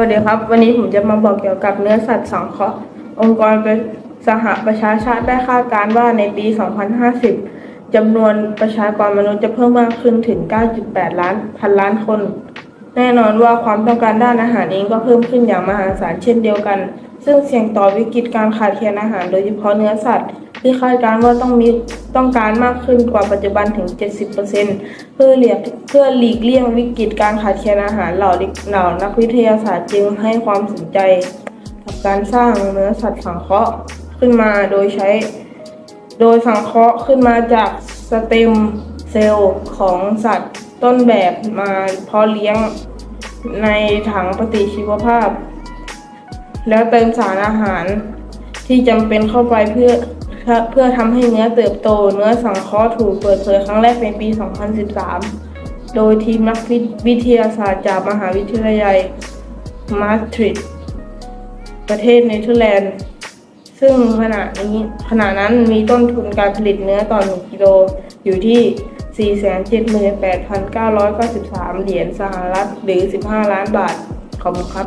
วัสดีครับ วันนี้ผมจะมาบอกเกี่ยวกับเนื้อสัตว์สังเคราะห์องค์กรสหประชาชาติได้คาดการณ์ว่าในปี 2050 จำนวนประชากรมนุษย์จะเพิ่มมากขึ้นถึง 9.8 ล้านพันล้านคน แน่นอนว่าความต้องการด้านอาหารเองก็เพิ่มขึ้นอย่างมหาศาลเช่นเดียวกัน ซึ่งเสี่ยงต่อวิกฤตการขาดแคลนอาหารโดยเฉพาะเนื้อสัตว์ ที่คาดการณ์ว่าต้องมีต้องการมากขึ้นกว่าปัจจุบันถึง 70%เพื่อเลียกเพื่อหลีกเลี่ยงวิกฤตการขาดแคลนอาหารเหล่าเหล่านักวิทยาศาสตร์จึงให้ความสนใจกับการสร้างเนื้อสัตว์สังเคราะห์ขึ้นมาโดยใช้ โดยสังเคราะห์ขึ้นมาจากสเต็มเซลล์ของสัตว์ต้นแบบมาเพาะเลี้ยงในถังปฏิชีวภาพ แล้วเติมสารอาหารที่จำเป็นเข้าไปเพื่อ เพื่อทำให้เนื้อเติบโต เนื้อสังเคราะห์ถูกเปิดเผยครั้งแรกในปี 2013 โดยทีมนักวิทยาศาสตร์จากมหาวิทยาลัยมาสตริดประเทศเนเธอร์แลนด์ ซึ่งขณะนี้ขณะนั้นมีต้นทุนการผลิตเนื้อต่อ 1 กิโลอยู่ที่ 478,993 เหรียญสหรัฐหรือ 15 ล้านบาท ขอบคุณครับ